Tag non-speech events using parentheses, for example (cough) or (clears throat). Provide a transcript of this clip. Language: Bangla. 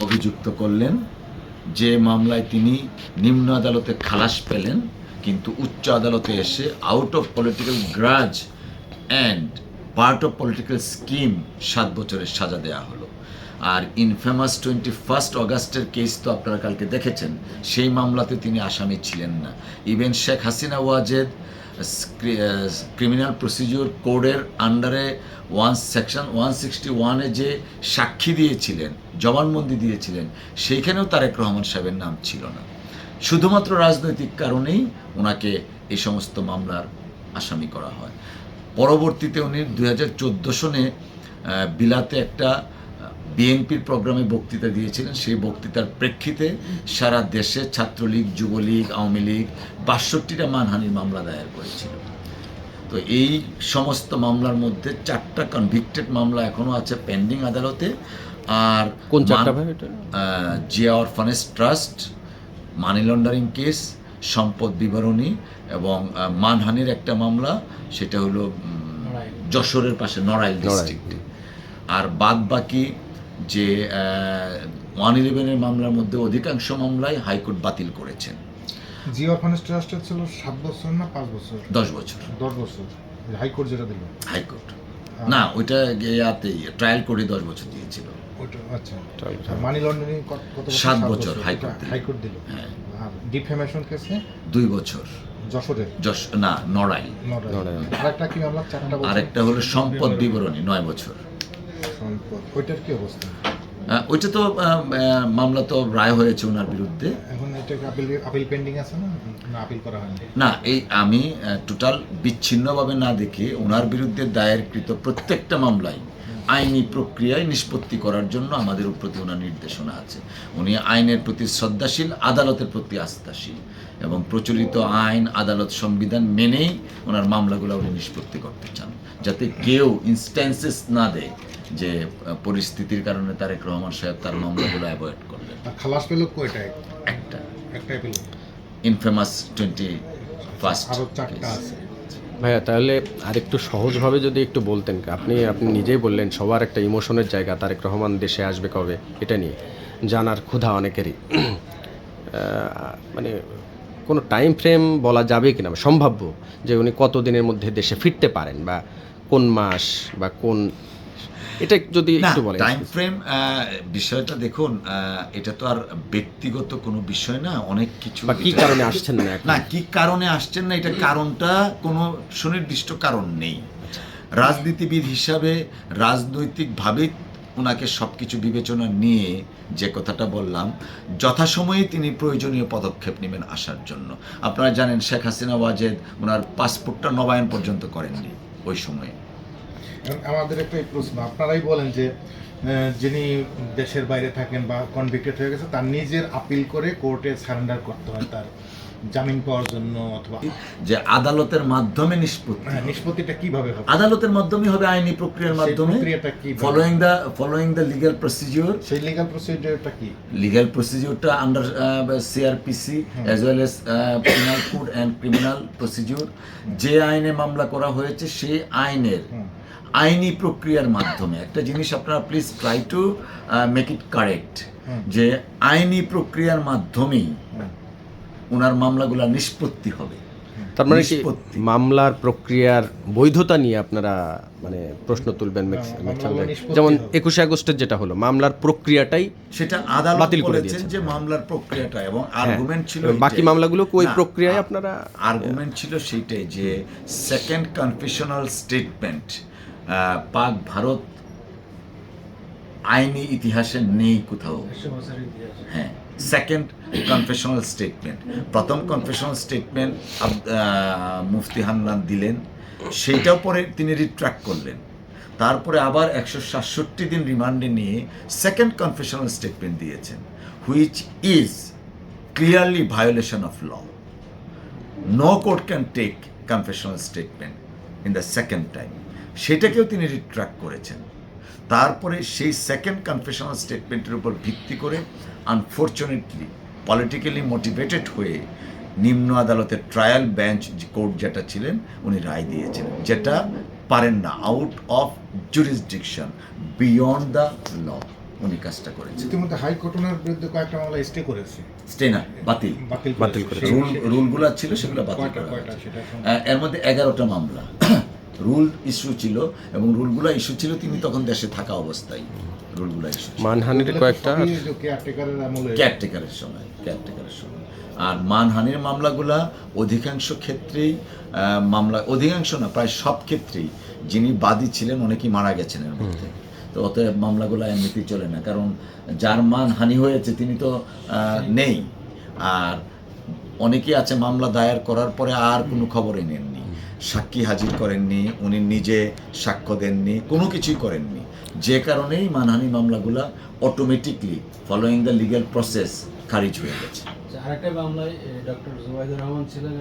অভিযুক্ত করলেন। যে মামলায় তিনি নিম্ন আদালতে খালাস পেলেন, কিন্তু উচ্চ আদালতে এসে out of political grudge and part of political scheme সাত বছরের সাজা দেওয়া হলো। আর ইনফেমাস টোয়েন্টি ফার্স্ট অগাস্টের কেস তো আপনারা কালকে দেখেছেন, সেই মামলাতে তিনি আসামি ছিলেন না। Even Sheikh Hasina Wazed criminal procedure কোডের আন্ডারে ওয়ান সেকশন ওয়ান সিক্সটি ওয়ানে যে সাক্ষী দিয়েছিলেন, জবানবন্দি দিয়েছিলেন, সেইখানেও তারেক রহমান সাহেবের নাম ছিল না। শুধুমাত্র রাজনৈতিক কারণেই ওনাকে এই সমস্ত মামলার আসামি করা হয়। পরবর্তীতে উনি দুই হাজার চোদ্দ সনে বিলাতে একটা বিএনপির প্রোগ্রামে বক্তৃতা দিয়েছিলেন। সেই বক্তৃতার প্রেক্ষিতে সারা দেশে ছাত্রলীগ যুবলীগ আওয়ামী লীগ বাষট্টিটা মানহানির মামলা দায়ের করেছিল। তো এই সমস্ত মামলার মধ্যে চারটা কনভিক্টেড মামলা এখনও আছে পেন্ডিং আদালতে। আর কোন Zia orphanage trust money laundering case সম্পদ বিবরণী এবং মানহানির একটা মামলা সেটা হলো যশোরের পাশে নড়াইল ডিস্ট্রিক্টে আর বাদ বাকি যে ওয়ান ইলেভেনের মামলার মধ্যে অধিকাংশ মামলাই হাইকোর্ট বাতিল করেছেন। অরফানেজ ট্রাস্টের ছিল সাত বছর না পাঁচ বছর? দশ বছর। দশ বছর। হাইকোর্ট যেটা দিল। হাইকোর্ট। না ওইটা ইয়াতেই ট্রায়াল করে দশ বছর দিয়েছিল। আচ্ছা। মানি লন্ডারিং কত সাত বছর। হাইকোর্ট হাইকোর্ট দিল। হ্যাঁ। ডিফেমেশন কেসে? দুই বছর। যশ না নড়াইল। কি মামলা? চারটা আরেকটা হলো সম্পদ বিবরণী নয় বছর। সম্পদ ওইটার কি অবস্থা? ওইটা তো মামলা তো রায় হয়েছে ওনার বিরুদ্ধে। এখন এটা আপিল আপিল পেন্ডিং আছে না? না আপিল করা হয়নি? না এই আমি টোটাল বিচ্ছিন্নভাবে না দেখে ওনার বিরুদ্ধে দায়েরকৃত প্রত্যেকটা মামলায় আইনি প্রক্রিয়ায় নিষ্পত্তি করার জন্য আমাদের প্রতি ওনার নির্দেশনা আছে। উনি আইনের প্রতি শ্রদ্ধাশীল আদালতের প্রতি আস্থাশীল এবং প্রচলিত আইন আদালত সংবিধান মেনেই ওনার মামলাগুলো উনি নিষ্পত্তি করতে চান। যাতে কেউ ইনস্ট্যান্সেস না দেয় যে পরিস্থিতির কারণে তারেক রহমান সাহেব তার মামলাগুলো অ্যাভয়েড করলেন। আর খালাস পেল কয়টায়? একটা। একটাই পেল? ইনফেমাস টোয়েন্টি ফার্স্ট আরও চারটা আছে। ভাইয়া তাহলে আরেকটু সহজভাবে যদি একটু বলতেন আপনি আপনি নিজেই বললেন সবার একটা ইমোশনের জায়গা তারেক রহমান দেশে আসবে কবে এটা নিয়ে। জানার ক্ষুধা অনেকেরই। (clears throat) মানে কোনো টাইম ফ্রেম বলা যাবে কিনা? সম্ভাব্য যে উনি কত দিনের মধ্যে দেশে ফিরতে পারেন বা কোন মাস বা কোন এটা যদি একটু বলেন। টাইম ফ্রেম বিষয়টা দেখুন এটা তো আর ব্যক্তিগত কোনো বিষয় না অনেক কিছু বা কি কারণে আসছেন না না কি কারণে আসছেন না এটা কারণটা কোনো সুনির্দিষ্ট কারণ নেই। রাজনীতিবিদ হিসাবে রাজনৈতিকভাবে ওনাকে সব কিছু বিবেচনা নিয়ে যে কথাটা বললাম যথাসময়ে তিনি প্রয়োজনীয় পদক্ষেপ নেবেন আসার জন্য। আপনারা জানেন শেখ হাসিনা ওয়াজেদ ওনার পাসপোর্টটা নবায়ন পর্যন্ত করেননি। ওই সময়ে। আমাদের একটা প্রশ্ন, আপনারাই বলেন যে যিনি দেশের বাইরে থাকেন বা কনভিক্টেড হয়ে গেছে, তার নিজের আপিল করে কোর্টে সারেন্ডার করতে হয় তার। জামিন পাওয়ার জন্য অথবা যে আদালতের মাধ্যমে নিষ্পত্তি হ্যাঁ, নিষ্পত্তিটা কীভাবে হবে? আদালতের মাধ্যমে হবে আইনি প্রক্রিয়ার মাধ্যমে। প্রক্রিয়াটা কি following the following the legal procedure সেই লিগাল প্রসিডিওরটা কি? Legal প্রসিডিওরটা under CrPC as well as penal code and criminal procedure যে আইনে মামলা করা হয়েছে সেই আইনের আইনি প্রক্রিয়ার মাধ্যমে। একটা জিনিস আপনারা please try to make it correct যে আইনি প্রক্রিয়ার মাধ্যমেই। ওনার মামলাগুলো নিষ্পত্তি হবে তার মানে কি নিষ্পত্তি। মামলার প্রক্রিয়ার বৈধতা নিয়ে আপনারা মানে প্রশ্ন তুলবেন যেমন একুশে আগস্টের যেটা হলো মামলার প্রক্রিয়াটাই সেটা আদালত বাতিল করে দিয়েছেন। যে মামলার প্রক্রিয়াটা এবং হ্যাঁ, আর্গুমেন্ট ছিল বাকি। মামলাগুলো ওই প্রক্রিয়ায় আপনারা আর্গুমেন্ট ছিল সেইটাই যে সেকেন্ড কনফেশনাল স্টেটমেন্ট পাক ভারত আইনি ইতিহাসে নেই কোথাও হ্যাঁ সেকেন্ড কনফেশনাল স্টেটমেন্ট প্রথম কনফেশনাল স্টেটমেন্ট মুফতি হান্নান দিলেন। সেইটাও পরে তিনি রিট্রাক্ট করলেন। তারপরে আবার একশো সাতষট্টি দিন রিমান্ডে নিয়ে সেকেন্ড কনফেশনাল স্টেটমেন্ট দিয়েছেন which is clearly violation of law no court can take confessional statement in the second time সেটাকেও তিনি রিট্রাক্ট করেছেন। তারপরে সেই সেকেন্ড কনফেশনাল স্টেটমেন্টের উপর ভিত্তি করে আনফর্চুনেটলি পলিটিক্যালি মোটিভেটেড হয়ে নিম্ন আদালতের ট্রায়াল বেঞ্চ কোর্ট যেটা ছিলেন উনি রায় দিয়েছেন যেটা পারেন না out of jurisdiction beyond the law উনি কাজটা করেছেন। ইতিমধ্যে হাইকোর্ট ওনার বিরুদ্ধে কয়েকটা মামলা স্টে করেছে। স্টে না বাতিল। বাতিল বাতিল করেছে। রুল রুলগুলো ছিল সেগুলো বাতিল করা এর মধ্যে এগারোটা মামলা। রুল ইস্যু ছিল এবং রুলগুলো ইস্যু ছিল তিনি তখন দেশে থাকা অবস্থায় রুলগুলো ইস্যু মানহানির কয়েকটা কেয়ারটেকারের সময় কেয়ারটেকারের সময়। আর মানহানির মামলাগুলা অধিকাংশ ক্ষেত্রেই মামলা অধিকাংশ না প্রায় সব ক্ষেত্রেই যিনি বাদী ছিলেন অনেকেই মারা গেছেন এর মধ্যে। তো অতএব মামলাগুলো এমনিতেই চলে না কারণ যার মানহানি হয়েছে তিনি তো আহ, নেই। আর অনেকেই আছে মামলা দায়ের করার পরে আর কোনো খবরই নেননি। সাক্ষী হাজির করেননি, উনি নিজে সাক্ষ্য দেননি, কোনো কিছুই করেননি। যে কারণেই মানহানি মামলাগুলো automatically following the legal process খারিজ হয়ে গেছে। আরেকটা মামলায় ডক্টর জুবাইদুর রহমান ছিলেন